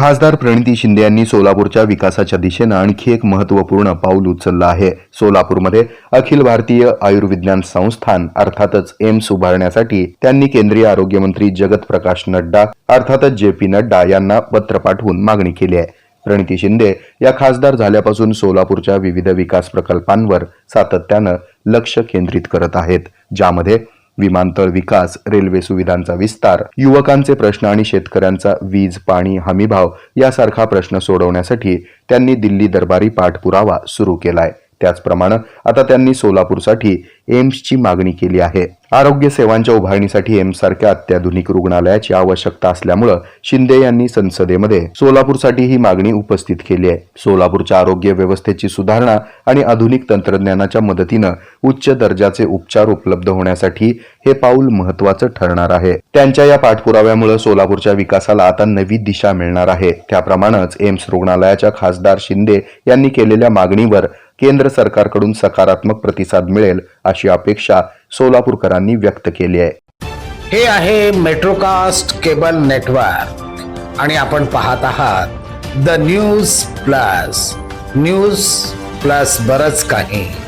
खासदार प्रणिती शिंदे यांनी सोलापूरच्या विकासाच्या दिशेनं आणखी एक महत्त्वपूर्ण पाऊल उचललं आहे. सोलापूरमध्ये अखिल भारतीय आयुर्विज्ञान संस्थान अर्थातच एम्स उभारण्यासाठी त्यांनी केंद्रीय आरोग्यमंत्री जगत प्रकाश नड्डा अर्थातच जे पी नड्डा यांना पत्र पाठवून मागणी केली आहे. प्रणिती शिंदे या खासदार झाल्यापासून सोलापूरच्या विविध विकास प्रकल्पांवर सातत्यानं लक्ष केंद्रित करत आहेत ज्यामध्ये विमानतळ विकास रेल्वे सुविधांचा विस्तार युवकांचे प्रश्न आणि शेतकऱ्यांचा वीज पाणी हमीभाव यासारखा प्रश्न सोडवण्यासाठी त्यांनी दिल्ली दरबारी पाठपुरावा सुरू केलाय. त्याचप्रमाणे आता त्यांनी सोलापूरसाठी एम्सची मागणी केली आहे. आरोग्य सेवांच्या उभारणीसाठी एम्स सारख्या अत्याधुनिक रुग्णालयाची आवश्यकता असल्यामुळं शिंदे यांनी संसदेमध्ये सोलापूरसाठी ही मागणी उपस्थित केली आहे. सोलापूरच्या आरोग्य व्यवस्थेची सुधारणा आणि आधुनिक तंत्रज्ञानाच्या मदतीनं उच्च दर्जाचे उपचार उपलब्ध होण्यासाठी हे पाऊल महत्वाचं ठरणार आहे. त्यांच्या या पाठपुराव्यामुळे सोलापूरच्या विकासाला आता नवी दिशा मिळणार आहे. त्याप्रमाणेच एम्स रुग्णालयाच्या खासदार शिंदे यांनी केलेल्या मागणीवर केंद्र सरकारकडून सकारात्मक प्रतिसाद मिळेल अशी अपेक्षा सोलापूरकरांनी व्यक्त केली आहे. हे आहे मेट्रोकास्ट केबल नेटवर्क. आणि आपण पाहत आहात the news plus. News plus बरंच काही.